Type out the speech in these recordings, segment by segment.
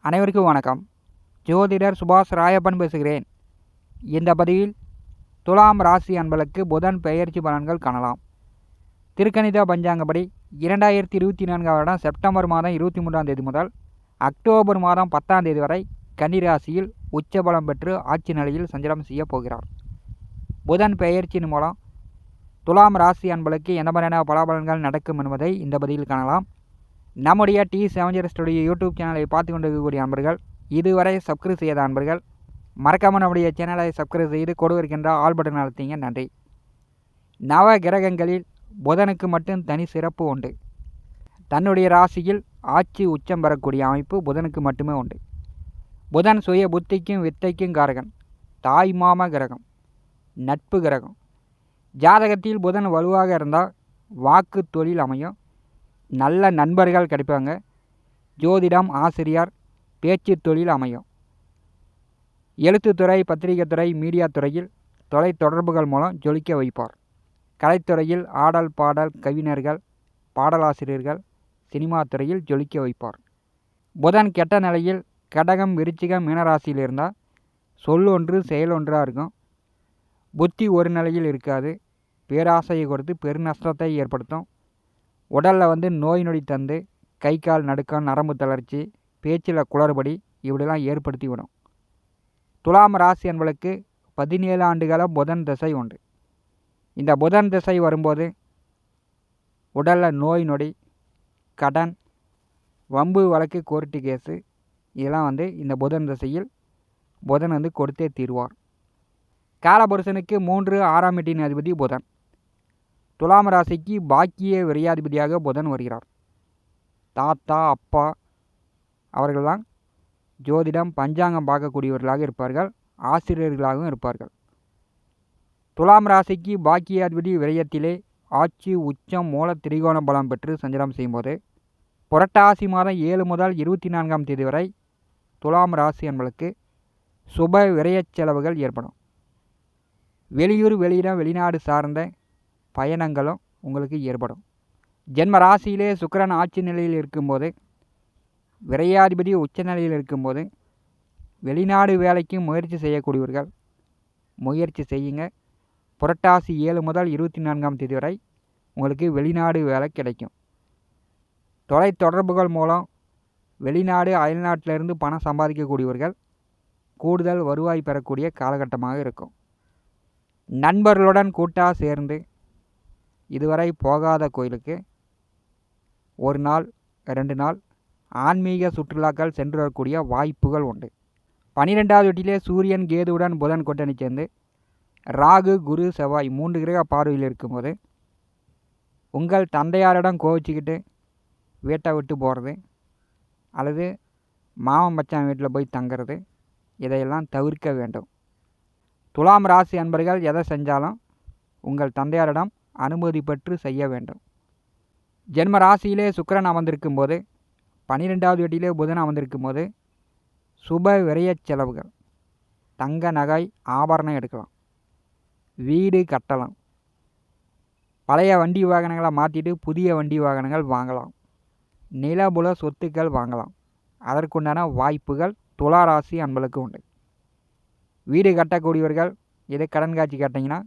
அனைவருக்கும் வணக்கம். ஜோதிடர் சுபாஷ் ராயப்பன் பேசுகிறேன். இந்த பதிவில் துலாம் ராசி அன்பளுக்கு புதன் பெயர்ச்சி பலன்கள் காணலாம். திருக்கணித பஞ்சாங்கப்படி இரண்டாயிரத்தி இருபத்தி நான்காம் வருடம் செப்டம்பர் மாதம் இருபத்தி மூன்றாம் தேதி முதல் அக்டோபர் மாதம் பத்தாம் தேதி வரை கன்னிராசியில் உச்சபலம் பெற்று ஆட்சி நிலையில் சஞ்சலம் செய்ய போகிறார். புதன் பெயர்ச்சியின் மூலம் துலாம் ராசி அன்பளுக்கு எந்த மாதிரியான பலாபலன்கள் நடக்கும் என்பதை இந்த பதிவில் காணலாம். நம்முடைய டி செவஞ்சர் ஸ்டுடியோ யூடியூப் சேனலை பார்த்து கொண்டிருக்கக்கூடிய அன்பர்கள் இதுவரை சப்ஸ்கிரைப் செய்யாத அன்பர்கள் மறக்காமல் நம்முடைய சேனலை சப்ஸ்கிரைப் செய்து கொடுக்கின்ற ஆல் பட்டன் அழுத்திங்க. நன்றி. நவ கிரகங்களில் புதனுக்கு மட்டும் தனி சிறப்பு உண்டு. தன்னுடைய ராசியில் ஆட்சி உச்சம் பெறக்கூடிய அமைப்பு புதனுக்கு மட்டுமே உண்டு. புதன் சுய புத்திக்கும் வித்தைக்கும் காரகன். தாய் மாம கிரகம். நட்பு கிரகம். ஜாதகத்தில் புதன் வலுவாக இருந்தால் வாக்கு தொழில் அமையும். நல்ல நண்பர்கள் கிடைப்பாங்க. ஜோதிடம் ஆசிரியர் பேச்சு தொழில் அமையும். எழுத்துத்துறை பத்திரிகை துறை மீடியா துறையில் தொலை தொடர்புகள் மூலம் ஜொலிக்க வைப்பார். கலைத்துறையில் ஆடல் பாடல் கவிஞர்கள் பாடலாசிரியர்கள் சினிமா துறையில் ஜொலிக்க வைப்பார். புதன் கெட்ட நிலையில் கடகம் விருச்சிகம் மீனராசியில் இருந்தால் சொல் ஒன்று செயல் ஒன்றாக இருக்கும். புத்தி ஒரு நிலையில் இருக்காது. பேராசையை கொடுத்து பெருநஷ்டத்தை ஏற்படுத்தும். உடலில் வந்து நோய் நொடி தந்து கை கால் நடுக்கம் நரம்பு தளர்ச்சி பேச்சில் குளறுபடி இப்படிலாம் ஏற்படுத்தி விடும். துலாம் ராசி என்பளுக்கு பதினேழு ஆண்டுகால புதன் திசை உண்டு. இந்த புதன் திசை வரும்போது உடலில் நோய் நொடி கடன் வம்பு வழக்கு கோர்ட்டு கேஸு இதெல்லாம் வந்து இந்த புதன் திசையில் புதன் வந்து கொடுத்தே தீர்வார். காலபுருஷனுக்கு மூன்று ஆறாம் எட்டின் அதிபதி புதன். துலாம் ராசிக்கு பாக்கிய விரையாதிபதியாக புதன் வருகிறார். தாத்தா அப்பா அவர்கள்லாம் ஜோதிடம் பஞ்சாங்கம் பார்க்கக்கூடியவர்களாக இருப்பார்கள் ஆசிரியர்களாகவும் இருப்பார்கள். துலாம் ராசிக்கு பாக்கியாதிபதி விரயத்திலே ஆட்சி உச்சம் மூல திரிகோண பலம் பெற்று சஞ்சலம் செய்யும்போது புரட்டாசி மாதம் ஏழு முதல் இருபத்தி நான்காம் தேதி வரை துலாம் ராசி என்பளுக்கு சுப விரயச் செலவுகள் ஏற்படும். வெளியூர் வெளியிடம் வெளிநாடு சார்ந்த பயணங்களும் உங்களுக்கு ஏற்படும். ஜென்ம ராசியிலே சுக்கரன் ஆட்சி நிலையில் இருக்கும்போது விரையாதிபதி உச்ச நிலையில் இருக்கும்போது வெளிநாடு வேலைக்கு முயற்சி செய்யக்கூடியவர்கள் முயற்சி செய்யுங்க. புரட்டாசி ஏழு முதல் இருபத்தி நான்காம் தேதி வரை உங்களுக்கு வெளிநாடு வேலை கிடைக்கும். தொலை தொடர்புகள் மூலம் வெளிநாடு அயல்நாட்டிலிருந்து பணம் சம்பாதிக்கக்கூடியவர்கள் கூடுதல் வருவாய் பெறக்கூடிய காலகட்டமாக இருக்கும். நண்பர்களுடன் கூட்டாக சேர்ந்து இதுவரை போகாத கோயிலுக்கு ஒரு நாள் ரெண்டு நாள் ஆன்மீக சுற்றுலாக்கள் சென்று வரக்கூடிய வாய்ப்புகள் உண்டு. பனிரெண்டாவது வீட்டிலே சூரியன் கேதுவுடன் புதன் கொட்டணி சேர்ந்து ராகு குரு செவ்வாய் மூன்று கிரக பார்வையில் இருக்கும்போது உங்கள் தந்தையாரிடம் கோவிச்சுக்கிட்டு வீட்டை விட்டு போகிறது அல்லது மாமன் மச்சான் வீட்டில் போய் தங்கிறது இதையெல்லாம் தவிர்க்க வேண்டும். துலாம் ராசி அன்பர்கள் எதை செஞ்சாலும் உங்கள் தந்தையாரிடம் அனுமதி பெற்று செய்ய வேண்டும். ஜென்ம ராசியிலே சுக்கரன் அமர்ந்திருக்கும் போது பன்னிரெண்டாவது வீட்டிலே புதன் அமர்ந்திருக்கும் போது சுப விரயச் செலவுகள் தங்க நகை ஆபரணம் எடுக்கலாம். வீடு கட்டலாம். பழைய வண்டி வாகனங்களை மாற்றிட்டு புதிய வண்டி வாகனங்கள் வாங்கலாம். நிலபுல சொத்துக்கள் வாங்கலாம். அதற்குண்டான வாய்ப்புகள் துளாராசி அன்பளுக்கு உண்டு. வீடு கட்டக்கூடியவர்கள் இதை கடன் காட்சி கேட்டிங்கன்னா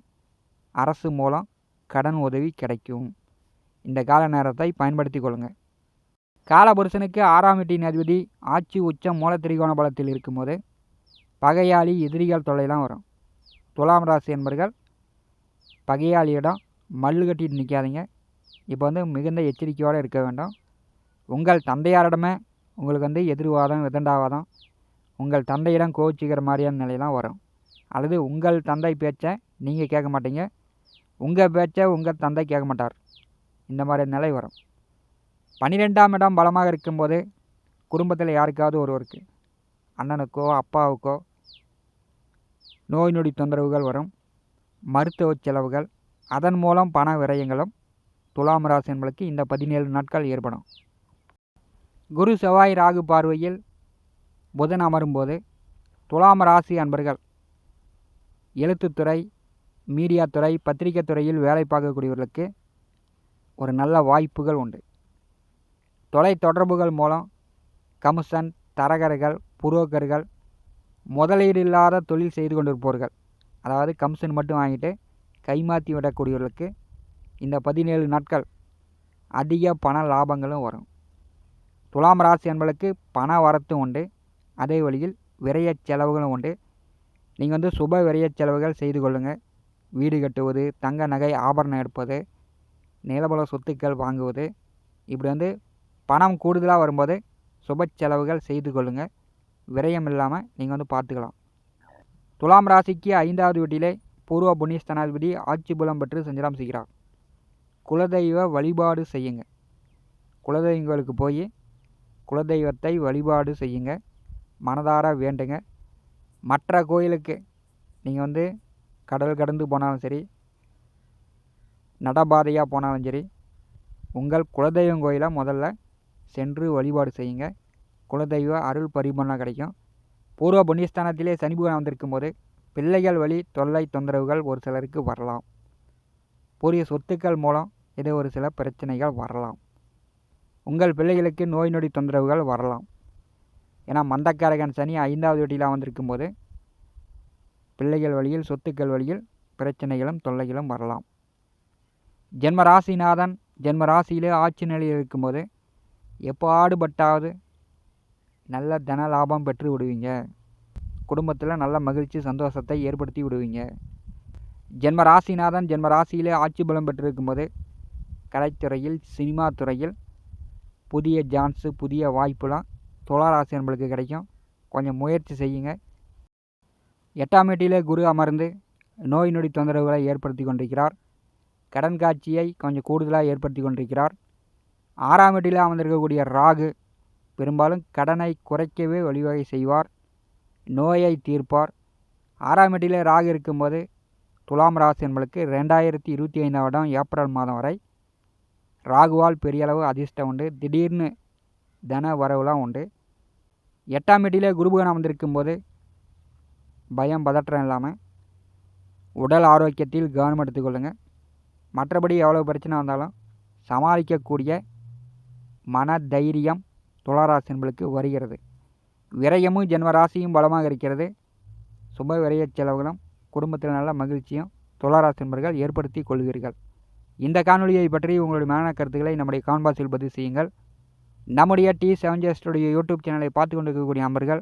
அரசு மூலம் கடன் உதவி கிடைக்கும். இந்த கால நேரத்தை பயன்படுத்தி கொள்ளுங்கள் காலபுருஷனுக்கு ஆறாம் வீட்டின் அதிபதி ஆட்சி உச்சம் மூல திரிகோண பலத்தில் இருக்கும்போது பகையாளி எதிரிகள் தொல்லைலாம் வரும். துலாம் ராசி என்பர்கள் பகையாளியிடம் மல்லு கட்டிட்டு நிற்காதீங்க இப்போ வந்து மிகுந்த எச்சரிக்கையோடு இருக்க வேண்டும். உங்கள் தந்தையாரிடமே உங்களுக்கு வந்து எதிர்வாதம் விதண்டாவாதம் உங்கள் தந்தையிடம் கோச்சிக்கிற மாதிரியான நிலையெல்லாம் வரும். அல்லது உங்கள் தந்தை பேச்சை நீங்கள் கேட்க மாட்டீங்க. உங்கள் பேச்சை உங்கள் தந்தை கேட்க மாட்டார். இந்த மாதிரி நிலை வரும். பன்னிரெண்டாம் இடம் பலமாக இருக்கும்போது குடும்பத்தில் யாருக்காவது ஒருவருக்கு அண்ணனுக்கோ அப்பாவுக்கோ நோய் நொடி தொந்தரவுகள் வரும். மருத்துவ செலவுகள் அதன் மூலம் பண விரயங்களும் துலாம் ராசி என்பதற்கு இந்த பதினேழு நாட்கள் ஏற்படும். குரு செவ்வாய் ராகு பார்வையில் புதன் அமரும்போது துலாம் ராசி அன்பர்கள் எழுத்துத்துறை மீடியா துறை பத்திரிகை துறையில் வேலை பார்க்கக்கூடியவர்களுக்கு ஒரு நல்ல வாய்ப்புகள் உண்டு. தொலை தொடர்புகள் மூலம் கமிஷன் தரகர்கள் புரோக்கர்கள் முதலீடு இல்லாத தொழில் செய்து கொண்டிருப்பவர்கள். அதாவது கமிஷன் மட்டும் வாங்கிட்டு கைமாற்றி விடக்கூடியவர்களுக்கு இந்த பதினேழு நாட்கள் அதிக பண லாபங்களும் வரும். துலாம் ராசி என்பதற்கு பண வரத்தும் உண்டு. அதே வழியில் விரைய செலவுகளும் உண்டு. நீங்கள் வந்து சுப விரைய செலவுகள் செய்து கொள்ளுங்கள் வீடு கட்டுவது தங்க நகை ஆபரணம் எடுப்பது நிலபல சொத்துக்கள் வாங்குவது இப்படி வந்து பணம் கூடுதலாக வரும்போது சுப செலவுகள் செய்து கொள்ளுங்கள் விரயம் இல்லாமல் நீங்கள் வந்து பார்த்துக்கலாம். துலாம் ராசிக்கு ஐந்தாவது வீட்டிலே பூர்வ புண்ணியஸ்தனாதிபதி ஆட்சி புலம் பெற்று சஞ்சலம் செய்கிறார். குலதெய்வ வழிபாடு செய்யுங்க. குலதெய்வங்களுக்கு போய் குலதெய்வத்தை வழிபாடு செய்யுங்க. மனதார வேண்டுங்க. மற்ற கோயிலுக்கு நீங்கள் வந்து கடல் கடந்து போனாலும் சரி நடபாதையாக போனாலும் சரி உங்கள் குலதெய்வம் கோயிலை முதல்ல சென்று வழிபாடு செய்யுங்க. குலதெய்வ அருள் பரிபூர்ணம் கிடைக்கும். பூர்வ புண்ணியஸ்தானத்திலே சனி பகவான் வந்திருக்கும் போது பிள்ளைகள் வழி தொல்லை தொந்தரவுகள் ஒரு சிலருக்கு வரலாம். பூரிய சொத்துக்கள் மூலம் ஏதோ ஒரு சில பிரச்சனைகள் வரலாம். உங்கள் பிள்ளைகளுக்கு நோய் நொடி தொந்தரவுகள் வரலாம். ஏன்னா மந்தக்காரகன் சனி ஐந்தாவது வீட்டில் வந்திருக்கும் போது பிள்ளைகள் வழியில் சொத்துக்கள் வழியில் பிரச்சனைகளும் தொல்லைகளும் வரலாம். ஜென்ம ராசிநாதன் ஜென்ம ராசியிலே ஆட்சி நிலையில் இருக்கும்போது எப்பாடுபட்டாவது நல்ல தன லாபம் பெற்று விடுவீங்க. குடும்பத்தில் நல்ல மகிழ்ச்சி சந்தோஷத்தை ஏற்படுத்தி விடுவீங்க. ஜென்ம ராசிநாதன் ஜென்ம ராசியிலே ஆட்சி பலம் பெற்றிருக்கும்போது கலைத்துறையில் சினிமா துறையில் புதிய ஜான்ஸு புதிய வாய்ப்புலாம் துளாராசி நம்மளுக்கு கிடைக்கும். கொஞ்சம் முயற்சி செய்யுங்க. எட்டாம் வீட்டிலே குரு அமர்ந்து நோய் நொடி தொந்தரவுகளை ஏற்படுத்தி கொண்டிருக்கிறார். கடன் காட்சியை கொஞ்சம் கூடுதலாக ஏற்படுத்தி கொண்டிருக்கிறார். ஆறாம் வீட்டில் அமர்ந்திருக்கக்கூடிய ராகு பெரும்பாலும் கடனை குறைக்கவே வழிவகை செய்வார். நோயை தீர்ப்பார். ஆறாம் வீட்டிலே ராகு இருக்கும்போது துலாம் ராசி என்பளுக்கு ரெண்டாயிரத்தி இருபத்தி ஐந்தாம் வருடம் ஏப்ரல் மாதம் வரை ராகுவால் பெரிய அளவு அதிர்ஷ்டம் உண்டு. திடீர்னு தன வரவுலாம் உண்டு. எட்டாம் வீட்டிலே குருபகன் அமர்ந்திருக்கும் போது பயம் பதற்றம் இல்லாமல் உடல் ஆரோக்கியத்தில் கவனம் எடுத்துக்கொள்ளுங்கள் மற்றபடி எவ்வளோ பிரச்சனை வந்தாலும் சமாளிக்கக்கூடிய மன தைரியம் துளராசின்களுக்கு வருகிறது. விரயமும் ஜென்மராசியும் பலமாக இருக்கிறது. சுப விரய செலவுகளும் குடும்பத்தில் நல்ல மகிழ்ச்சியும் துளராசின்பர்கள் ஏற்படுத்தி கொள்வீர்கள். இந்த காணொலியை பற்றி உங்களுடைய மேன கருத்துக்களை நம்முடைய கான்பாஸில் பதிவு செய்யுங்கள். நம்முடைய T seven J studio YouTube சேனலை பார்த்து கொண்டிருக்கக்கூடிய நண்பர்கள்